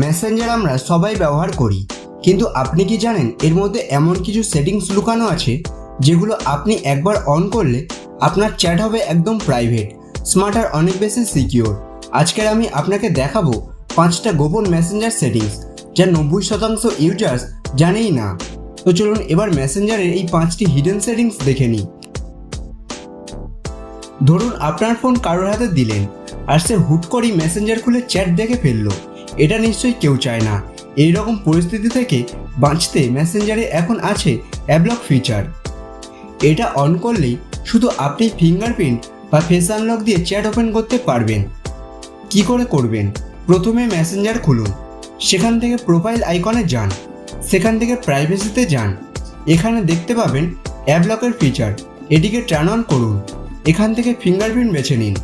Messenger আমরা সবাই ব্যবহার করি। কিন্তু আপনি কি জানেন, এর মধ্যে এমন কিছু সেটিংস লুকানো আছে, যেগুলো আপনি একবার অন করলে আপনার চ্যাট হবে একদম প্রাইভেট স্মার্ট আর অনেক বেশি সিকিওর আজকের আমি আপনাকে দেখাবো পাঁচটা গোপন মেসেঞ্জার সেটিংস যা নব্বই শতাংশ ইউজার্স জানেই না। তো চলুন এবার মেসেঞ্জারের এই পাঁচটি হিডেন সেটিংস দেখে নিই। ধরুন আপনার ফোন কারোর হাতে দিলেন, আর সে হুট করেই মেসেঞ্জার খুলে চ্যাট দেখে ফেলল। এটা নিশ্চয়ই কেউ চায় না। এই রকম পরিস্থিতি থেকে বাঁচতে মেসেঞ্জারে এখন আছে অ্যাবলক ফিচার। এটা অন করলেই শুধু আপনি ফিঙ্গারপ্রিন্ট বা ফেস আনলক দিয়ে চ্যাট ওপেন করতে পারবেন। কি করে করবেন? প্রথমে মেসেঞ্জার খুলুন। সেখান থেকে প্রোফাইল আইকনে যান। সেখান থেকে প্রাইভেসিতে যান। এখানে দেখতে পাবেন অ্যাবলকের ফিচার। এটিকে টার্ন অন করুন। এখান থেকে ফিঙ্গারপ্রিন্ট বেছে নিন।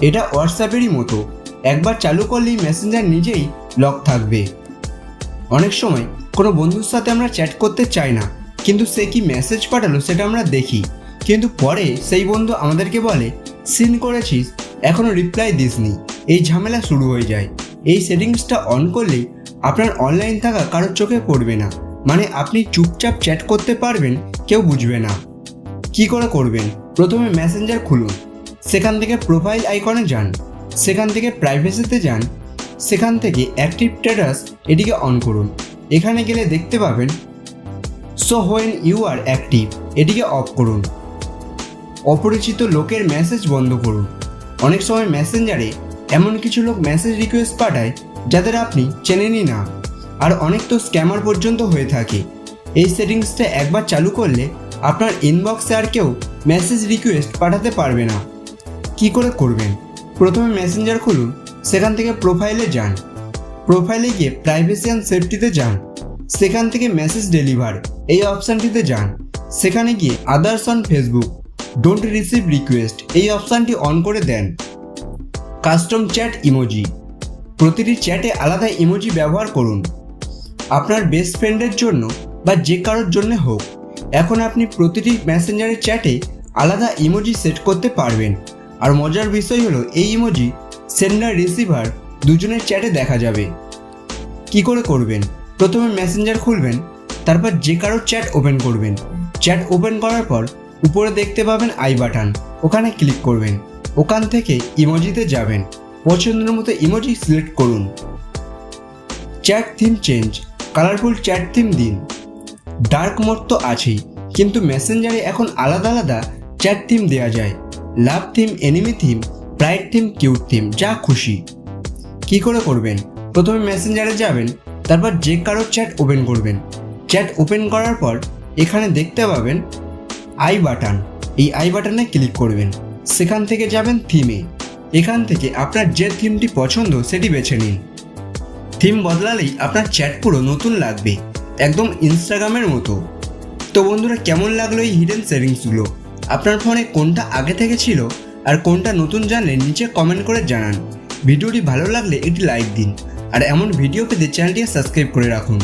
এটা হোয়াটসঅ্যাপেরই মতো। একবার চালু করলেই মেসেঞ্জার নিজেই লক থাকবে। অনেক সময় কোনো বন্ধুর সাথে আমরা চ্যাট করতে চাই না, কিন্তু সে কি মেসেজ পাঠালো সেটা আমরা দেখি। কিন্তু পরে সেই বন্ধু আমাদেরকে বলে, সিন করেছিস এখনও রিপ্লাই দিসনি। এই ঝামেলা শুরু হয়ে যায়। এই সেটিংসটা অন করলেই আপনার অনলাইন থাকা কারোর চোখে পড়বে না। মানে আপনি চুপচাপ চ্যাট করতে পারবেন, কেউ বুঝবে না। কি করে করবেন? প্রথমে মেসেঞ্জার খুলুন। সেখান থেকে প্রোফাইল আইকনে যান। সেখান থেকে প্রাইভেসিতে যান। সেখান থেকে অ্যাক্টিভ স্ট্যাটাস এটিকে অন করুন। এখানে গেলে দেখতে পাবেন so when you are active এটিকে অফ করুন। অপরিচিত লোকের মেসেজ বন্ধ করুন। অনেক সময় মেসেঞ্জারে এমন কিছু লোক মেসেজ রিকোয়েস্ট পাঠায়, যাদের আপনি চেনেনই না। আর অনেক তো স্ক্যামার পর্যন্ত হয়ে থাকে। এই সেটিংসটা একবার চালু করলে আপনার ইনবক্সে আর কেউ মেসেজ রিকোয়েস্ট পাঠাতে পারবে না। কি করে করবেন? প্রথমে মেসেঞ্জার খুলুন, সেখান থেকে প্রোফাইলে যান। প্রোফাইলে গিয়ে প্রাইভেসি অ্যান্ড সেফটিতে যান। সেখান থেকে মেসেজ ডেলিভার এই অপশানটিতে যান। সেখানে গিয়ে others on Facebook don't receive request এই অপশানটি অন করে দেন। কাস্টম চ্যাট ইমোজি প্রতিটি চ্যাটে আলাদা ইমোজি ব্যবহার করুন। আপনার বেস্ট ফ্রেন্ডের জন্য বা যে কারোর জন্য হোক, এখন আপনি প্রতিটি মেসেঞ্জারের চ্যাটে আলাদা ইমোজি সেট করতে পারবেন। আর মজার বিষয় হলো, এই ইমোজি সেন্ডার রিসিভার দুজনের চ্যাটে দেখা যাবে। কি করে করবেন? প্রথমে মেসেঞ্জার খুলবেন, তারপর যে কারও চ্যাট ওপেন করবেন। চ্যাট ওপেন করার পর উপরে দেখতে পাবেন আই বাটন ওখানে ক্লিক করবেন। ওখান থেকে ইমোজিতে যাবেন। পছন্দের মতো ইমোজি সিলেক্ট করুন। Chat theme change colourful chat theme দিন। ডার্ক মোড তো আছেই, কিন্তু মেসেঞ্জারে এখন আলাদা আলাদা চ্যাট থিম দেওয়া যায়। Love theme enemy theme bright theme cute theme যা খুশি। কি করে করবেন? প্রথমে মেসেঞ্জারে যাবেন, তারপর যে কারও চ্যাট ওপেন করবেন। চ্যাট ওপেন করার পর এখানে দেখতে পাবেন আই বাটন এই আই বাটনে ক্লিক করবেন। সেখান থেকে যাবেন থিমে এখান থেকে আপনার যে থিমটি পছন্দ সেটি বেছে নিন। থিম বদলালেই আপনার চ্যাট পুরো নতুন লাগবে, একদম ইনস্টাগ্রামের মতো। তো বন্ধুরা, কেমন লাগল এই হিডেন সেটিংসগুলো আপনার ফোনে কোনটা আগে থেকে ছিল আর কোনটা নতুন জানলে নিচে কমেন্ট করে জানান। ভিডিওটি ভালো লাগলে একটি লাইক দিন। আর এমন ভিডিও পেতে চ্যানেলটি সাবস্ক্রাইব করে রাখুন।